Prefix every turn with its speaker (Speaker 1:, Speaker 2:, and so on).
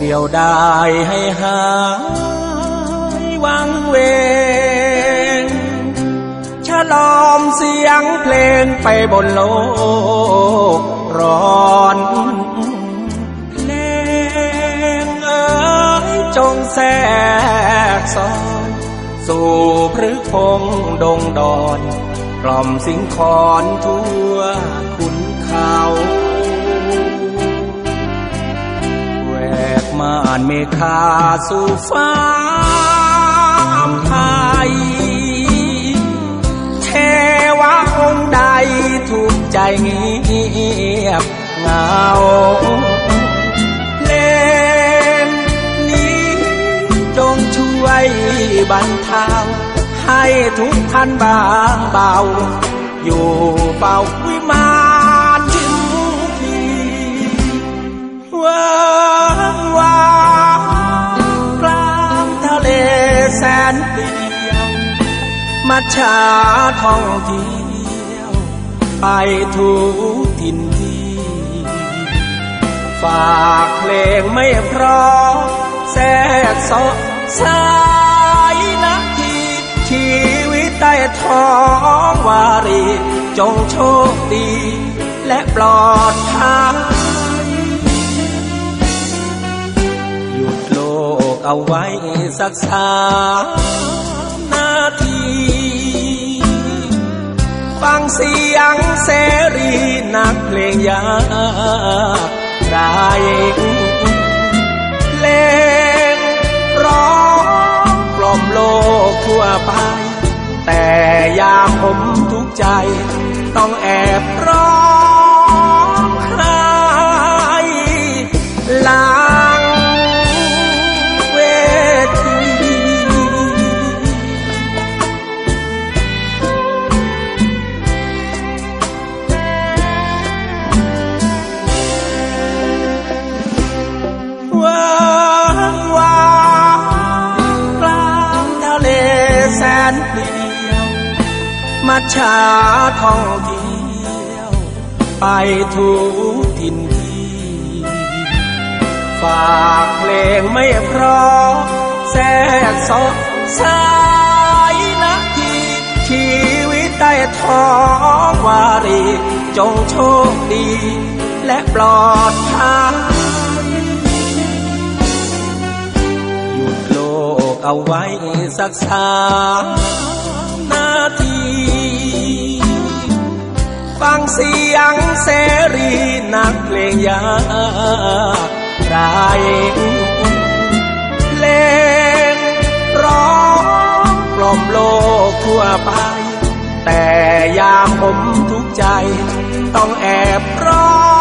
Speaker 1: เดียวดายให้หายวังเวงฉลอมเสียงเพลงไปบนโลกร้อนเพลงเอ๋ยจงแทรกซ้อนสู่พฤกพงดงดอน กล่อมสิงคอนทั่วขุนเขา เมฆาสู่ฟ้าไทยเทวะองค์ใดถูกใจเงียบเงาเลงนี้จงช่วยบรรเทาให้ทุกท่านบางเบา อยู่เป่าวิมานชิ นเปลี่ยวมัจฉาท่องเที่ยว ไปทุกทินที่ ฝากเพลงไม่เพราะแทรกซอกสายนาทีชีวิตใต้ท้องวารี จงโชคดี และปลอดภัย เอาไว้สักสามนาที ฟังเสียงเสรีนักเพลงยากไรเพลงร้องกล่อมโลกทั่วไป แต่ยาผมทุกใจ ต้องแอบร้อง นเปลี่ยวมัจฉาท่องเที่ยว ไปทุกทินที่ ฝากเพลงไม่เพราะแทรกซอกสายนาทีชีวิตใต้ท้องวารี จงโชคดี และปลอดภัย เอาไว้สักสามนาที ฟังเสียงเสรีนักเพลงยากไรเพลงร้องกล่อมโลกทั่วไป แต่ยามผมทุกใจ ต้องแอบร้อง